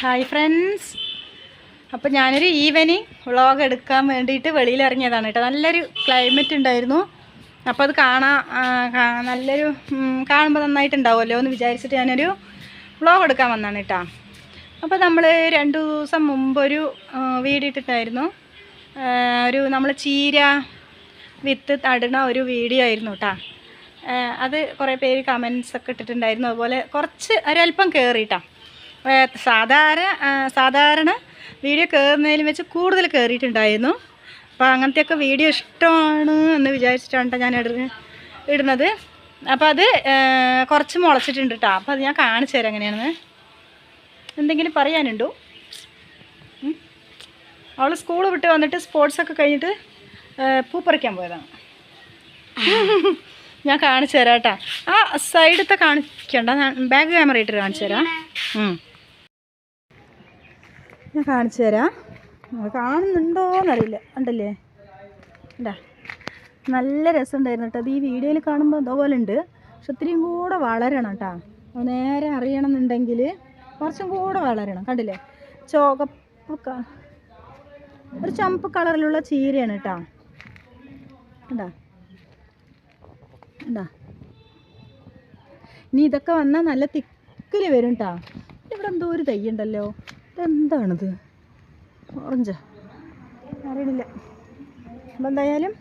Hi friends അപ്പോൾ ഞാനൊരു evening vlog എടുക്കാൻ വേണ്ടിയിട്ട് വെളിയിൽ ഇറങ്ങിയതാണ് കേട്ടോ. നല്ലൊരു ക്ലൈമറ്റ് ഉണ്ടായിരുന്നു. അപ്പോൾ അത് കാണാൻ നല്ലൊരു കാണുമ്പോൾ നന്നായിട്ടുണ്ടാവുമല്ലോ എന്ന് വിചാരിച്ചിട്ട് ഞാനൊരു വ്ളോഗ് എടുക്കാൻ വന്നാണ് കേട്ടോ. അപ്പോൾ നമ്മൾ രണ്ട് ദിവസം മുമ്പൊരു ഇട്ടിട്ടായിരുന്നു ഒരു നമ്മൾ ചീര വിത്ത് തടുന്ന ഒരു വീഡിയോ ആയിരുന്നു കേട്ടോ. അത് കുറേ പേര് കമൻസ് ഒക്കെ ഇട്ടിട്ടുണ്ടായിരുന്നു. അതുപോലെ കുറച്ച് ഒരല്പം കയറിയിട്ടാ സാധാരണ സാധാരണ വീഡിയോ കയറുന്നതിലും വെച്ച് കൂടുതൽ കയറിയിട്ടുണ്ടായിരുന്നു അപ്പോൾ അങ്ങനത്തെയൊക്കെ വീഡിയോ ഇഷ്ടമാണ് എന്ന് വിചാരിച്ചിട്ടാണ് ട്ടോ ഞാൻ ഇട ഇടുന്നത്. അപ്പോൾ അത് കുറച്ച് മുളച്ചിട്ടുണ്ട് കേട്ടോ അപ്പോൾ അത് ഞാൻ കാണിച്ചു തരാം എങ്ങനെയാണെന്ന്. എന്തെങ്കിലും പറയാനുണ്ടോ? അവൾ സ്കൂൾ വിട്ട് വന്നിട്ട് സ്പോർട്സൊക്കെ കഴിഞ്ഞിട്ട് പൂ പറിക്കാൻ പോയതാണ്. ഞാൻ കാണിച്ചു തരാം കേട്ടോ ആ സൈഡത്തെ കാണിക്കണ്ട. ബാക്ക് ക്യാമറ ഇട്ടിട്ട് കാണിച്ചു തരാം. ഞാൻ കാണിച്ചു തരാം. കാണുന്നുണ്ടോ എന്നറിയില്ല ഉണ്ടല്ലേ ഉണ്ടാ നല്ല രസമുണ്ടായിരുന്നു കേട്ടോ. അത് ഈ വീഡിയോയിൽ കാണുമ്പോൾ അതുപോലെ പോലെ ഉണ്ട്. പക്ഷെ ഒത്തിരിയും കൂടെ വളരണം കേട്ടോ. നേരെ അറിയണമെന്നുണ്ടെങ്കിൽ കുറച്ചും കൂടെ വളരണം. കണ്ടില്ലേ? ചുവപ്പ് ഒരു ചുമപ്പ് കളറിലുള്ള ചീരയാണ് കേട്ടോ. ഉണ്ടാ ഉണ്ടാ ഇനി ഇതൊക്കെ വന്നാൽ നല്ല തിക്കിൽ വരും കേട്ടോ. ഇവിടെ എന്തോ ഒരു തൈ ഉണ്ടല്ലോ. ഇതെന്താണിത് ഓറഞ്ചാ? അറിയണില്ല. അപ്പം എന്തായാലും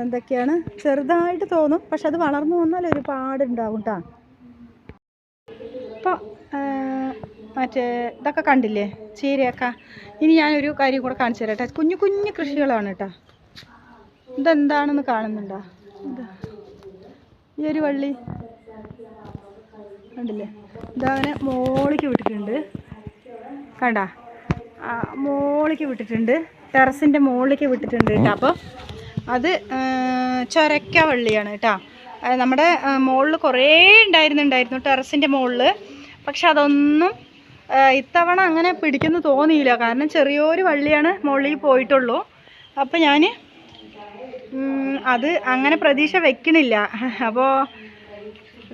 എന്തൊക്കെയാണ് ചെറുതായിട്ട് തോന്നും പക്ഷെ അത് വളർന്നു വന്നാൽ ഒരുപാട് ഉണ്ടാവും കേട്ടോ ഇപ്പോൾ മറ്റേ ഇതൊക്കെ കണ്ടില്ലേ? ചീരയൊക്കെ. ഇനി ഞാനൊരു കാര്യം കൂടെ കാണിച്ചു തരാം കേട്ടോ കുഞ്ഞു കുഞ്ഞു കൃഷികളാണ് കേട്ടോ ഇതെന്താണെന്ന് കാണുന്നുണ്ടോ? ഈ ഒരു വള്ളി. കണ്ടില്ലേ? ഇതവനെ മോളിക്ക് വിട്ടിട്ടുണ്ട്. കണ്ടാ? ആ, മോളിക്ക് വിട്ടിട്ടുണ്ട്. ടെറസിന്റെ മുകളിലേക്ക് വിട്ടിട്ടുണ്ട് കേട്ടോ. അപ്പോൾ അത് ചൊരക്ക വള്ളിയാണ് കേട്ടോ. നമ്മുടെ മുകളിൽ കുറേ ഉണ്ടായിരുന്നുണ്ടായിരുന്നു ടെറസിന്റെ മുകളിൽ പക്ഷെ അതൊന്നും ഇത്തവണ അങ്ങനെ പിടിക്കുന്ന തോന്നിയില്ല. കാരണം ചെറിയൊരു വള്ളിയാണ് മുകളിൽ പോയിട്ടുള്ളൂ. അപ്പോൾ ഞാൻ അത് അങ്ങനെ പ്രതീക്ഷ വെക്കണില്ല. അപ്പോൾ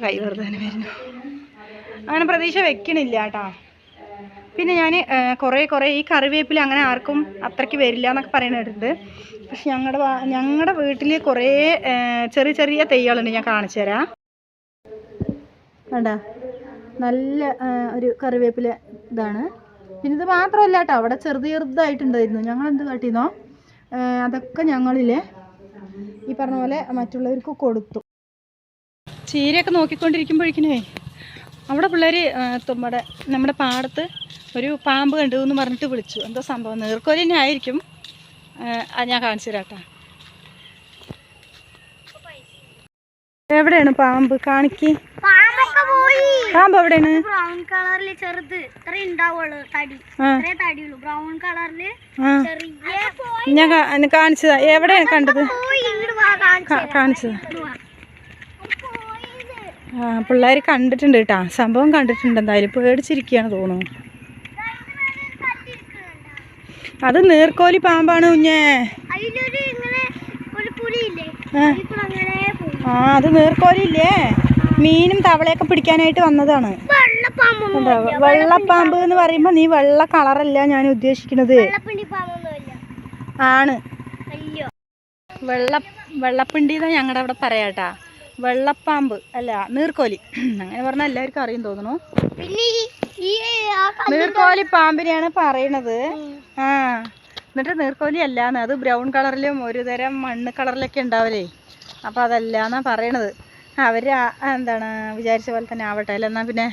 കൈ വെറുതെ വരുന്നു. അങ്ങനെ പ്രതീക്ഷ വെക്കണില്ല കേട്ടോ. പിന്നെ ഞാൻ കുറേ കുറേ ഈ കറിവേപ്പില അങ്ങനെ ആർക്കും അത്രയ്ക്ക് വരില്ല എന്നൊക്കെ പറയുന്ന കേട്ടിട്ടുണ്ട് പക്ഷെ ഞങ്ങളുടെ ഞങ്ങളുടെ വീട്ടിൽ കുറേ ചെറിയ ചെറിയ തെയ്യകളുണ്ട് ഞാൻ കാണിച്ചു തരാം. കണ്ടാ? നല്ല ഒരു കറിവേപ്പില ഇതാണ്. പിന്നെ ഇത് മാത്രമല്ല കേട്ടോ അവിടെ ചെറുത് ചെറുതായിട്ടുണ്ടായിരുന്നു. ഞങ്ങൾ എന്ത് കാട്ടിന്നോ അതൊക്കെ ഞങ്ങളിലെ ഈ പറഞ്ഞ പോലെ മറ്റുള്ളവർക്ക് കൊടുത്തു. ചീരയൊക്കെ നോക്കിക്കൊണ്ടിരിക്കുമ്പോഴേക്കിനേ അവിടെ പിള്ളേർ നമ്മുടെ നമ്മുടെ പാടത്ത് ഒരു പാമ്പ് കണ്ടു എന്ന് പറഞ്ഞിട്ട് വിളിച്ചു. എന്തോ സംഭവം? നീർക്കോലി തന്നെ ആയിരിക്കും അത് ഞാൻ കാണിച്ചു തരാട്ടാ എവിടെയാണ് പാമ്പ്? കാണിക്ക്. പാമ്പൊക്കെ പോയി. പാമ്പ് എവിടെയാണ്? ബ്രൗൺ കളറിൽ ചെറുത്. ഇത്ര ഉണ്ടാവുള്ളൂ തടി. ഇത്രേ തടിയുള്ളൂ. ബ്രൗൺ കളറിൽ ചെറിയ ഞാൻ കാണിച്ചതാ. എവിടെയാണ് കണ്ടത്? കാണിച്ചത്. ആ പിള്ളേർ കണ്ടിട്ടുണ്ട് കേട്ടാ സംഭവം കണ്ടിട്ടുണ്ട് എന്തായാലും. പേടിച്ചിരിക്കുകയാണ് തോന്നുന്നു. അത് നീർക്കോലി പാമ്പാണ് കുഞ്ഞേ. ആ. അത് അങ്ങനെ ഇല്ലേ മീനും തവളയൊക്കെ പിടിക്കാനായിട്ട് വന്നതാണ്? വെള്ളപ്പാമ്പ് എന്ന് പറയുമ്പോൾ നീ വെള്ള കളറല്ല ഞാൻ ഉദ്ദേശിക്കുന്നത്. ആണ്. അയ്യോ. വെള്ള വെള്ളപ്പിണ്ടി എന്നാ ഞങ്ങളുടെ അവിടെ പറയാട്ടാ. വെള്ളപ്പാമ്പ് അല്ല നീർക്കോലി. അങ്ങനെ പറഞ്ഞാൽ എല്ലാവർക്കും അറിയും തോന്നുന്നു. നീർക്കോലി പാമ്പിനെയാണ് പറയണത്. ആ എന്നിട്ട് നീർക്കോലി അല്ലാന്ന്. അത് ബ്രൗൺ കളറിലും ഒരു തരം മണ്ണ് കളറിലൊക്കെ ഉണ്ടാവില്ലേ അപ്പോൾ അതല്ല എന്നാ പറയണത് അവർ എന്താണ് വിചാരിച്ച പോലെ തന്നെ ആവട്ടെ. അല്ല എന്നാൽ പിന്നെ?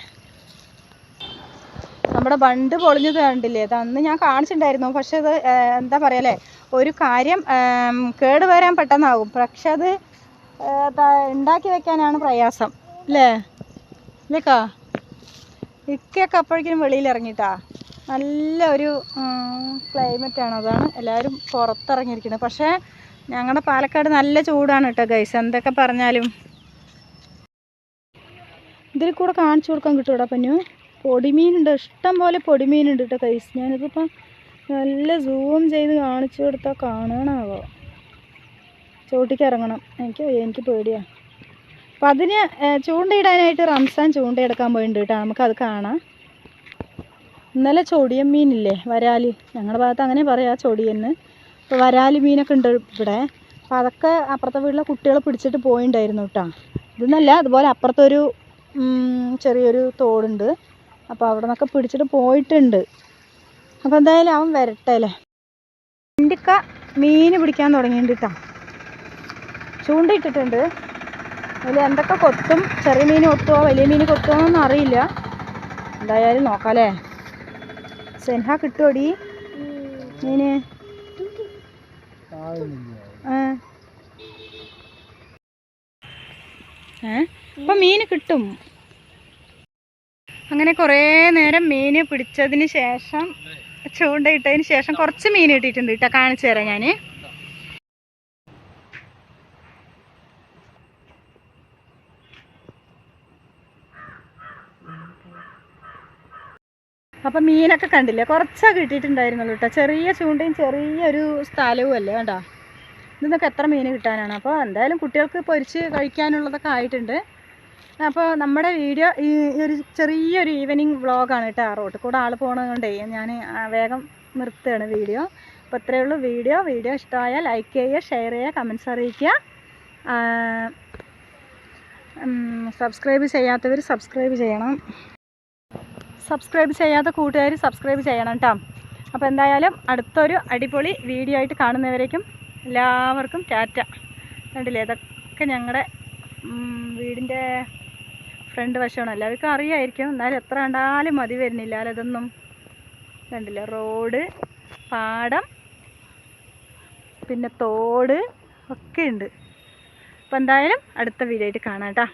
നമ്മുടെ ബണ്ട് പൊളിഞ്ഞത് കണ്ടില്ലേ? അത് അന്ന് ഞാൻ കാണിച്ചിട്ടുണ്ടായിരുന്നു. പക്ഷെ അത് എന്താ പറയല്ലേ ഒരു കാര്യം കേടുവരാൻ കേട് വരാൻ പെട്ടെന്നാകും പക്ഷെ അത് ഉണ്ടാക്കി വെക്കാനാണ് പ്രയാസം അല്ലേ ഇല്ലേക്കാ? ഇക്കയൊക്കെ അപ്പോഴേക്കും വെളിയിൽ ഇറങ്ങിട്ടാ. നല്ല ഒരു ക്ലൈമറ്റ് ആണ്. അതാണ് എല്ലാവരും പുറത്തിറങ്ങിയിരിക്കുന്നത്. പക്ഷേ ഞങ്ങളുടെ പാലക്കാട് നല്ല ചൂടാണ് കേട്ടോ ഗൈസ് എന്തൊക്കെ പറഞ്ഞാലും. ഇതിൽ കൂടെ കാണിച്ചു കൊടുക്കാൻ കിട്ടൂടാ പഞ്ഞു പൊടിമീനുണ്ട്. ഇഷ്ടം പോലെ പൊടിമീനുണ്ട് കേട്ടോ ഗൈസ് ഞാനിതിപ്പം നല്ല സൂം ചെയ്ത് കാണിച്ചു കൊടുത്താൽ കാണണമാവോ ചോട്ടിക്ക് ഇറങ്ങണം എനിക്ക് എനിക്ക് പേടിയാണ് അപ്പം അതിന് ചൂണ്ടയിടാനായിട്ട് റംസാൻ ചൂണ്ടയെടുക്കാൻ പോയിട്ടുണ്ട് കേട്ടോ. നമുക്കത് കാണാം. ഇന്നലെ ചൊടിയൻ മീനില്ലേ വരാൽ. ഞങ്ങളുടെ ഭാഗത്ത് അങ്ങനെ പറയാം ചൊടിയെന്ന് അപ്പോൾ വരാൽ മീനൊക്കെ ഉണ്ട് ഇവിടെ. അപ്പോൾ അതൊക്കെ അപ്പുറത്തെ വീട്ടിലെ കുട്ടികൾ പിടിച്ചിട്ട് പോയിണ്ടായിരുന്നു കേട്ടോ. ഇതെന്നല്ല അതുപോലെ അപ്പുറത്തൊരു ചെറിയൊരു തോടുണ്ട്. അപ്പോൾ അവിടെ നിന്നൊക്കെ പിടിച്ചിട്ട് പോയിട്ടുണ്ട്. അപ്പോൾ എന്തായാലും അവൻ വരട്ടെ അല്ലേ? വണ്ടിക്ക മീൻ പിടിക്കാൻ തുടങ്ങിയിട്ടുണ്ട് കേട്ടോ. ചൂണ്ടയിട്ടിട്ടുണ്ട്. അതിൽ എന്തൊക്കെ കൊത്തും ചെറിയ മീൻ കൊത്തുമോ വലിയ മീൻ കൊത്തുമോ എന്നൊന്നും അറിയില്ല. എന്തായാലും നോക്കാം അല്ലേ സെൻഹ കിട്ടുമോടി മീന്? അപ്പൊ മീന് മീൻ കിട്ടും. അങ്ങനെ കുറേ നേരം മീൻ പിടിച്ചതിന് ശേഷം ചൂണ്ടയിട്ടതിന് ശേഷം കുറച്ച് മീൻ കിട്ടിയിട്ടുണ്ട് കേട്ടോ. കാണിച്ചു തരാം ഞാൻ അപ്പം മീനൊക്കെ കണ്ടില്ലേ? കുറച്ചാ കിട്ടിയിട്ടുണ്ടായിരുന്നുള്ളൂ കേട്ടോ ചെറിയ ചൂണ്ടയും ചെറിയൊരു സ്ഥലവും അല്ലേ? വേണ്ട ഇതൊക്കെ എത്ര മീൻ കിട്ടാനാണ്? അപ്പോൾ എന്തായാലും കുട്ടികൾക്ക് പൊരിച്ച് കഴിക്കാനുള്ളതൊക്കെ ആയിട്ടുണ്ട്. അപ്പോൾ നമ്മുടെ വീഡിയോ ഈ ഒരു ചെറിയൊരു ഈവനിങ് വ്ളോഗാണ് കേട്ടോ റോട്ട് കൂടെ ആൾ പോകണത് കൊണ്ടേ ഞാൻ വേഗം നിർത്തുകയാണ് വീഡിയോ. അപ്പോൾ ഇത്രയേ ഉള്ളൂ വീഡിയോ. വീഡിയോ ഇഷ്ടമായാൽ ലൈക്ക് ചെയ്യുക ഷെയർ ചെയ്യുക കമൻസ് അറിയിക്കുക. സബ്സ്ക്രൈബ് ചെയ്യാത്തവർ സബ്സ്ക്രൈബ് ചെയ്യണം. സബ്സ്ക്രൈബ് ചെയ്യാത്ത കൂട്ടുകാർ സബ്സ്ക്രൈബ് ചെയ്യണം കേട്ടോ അപ്പോൾ എന്തായാലും അടുത്തൊരു അടിപൊളി വീഡിയോ ആയിട്ട് കാണുന്നവരേക്കും എല്ലാവർക്കും ടാറ്റ. കണ്ടില്ലേ? ഇതൊക്കെ ഞങ്ങളുടെ വീടിന്റെ ഫ്രണ്ട് വശമാണ്. എല്ലാവർക്കും അറിയായിരിക്കും. എന്നാലും എത്ര കണ്ടാലും മതി വരുന്നില്ല അതൊന്നും കണ്ടില്ല? റോഡ് പാടം പിന്നെ തോട് ഒക്കെ ഉണ്ട്. അപ്പോൾ എന്തായാലും അടുത്ത വീഡിയോ ആയിട്ട് കാണാം കേട്ടോ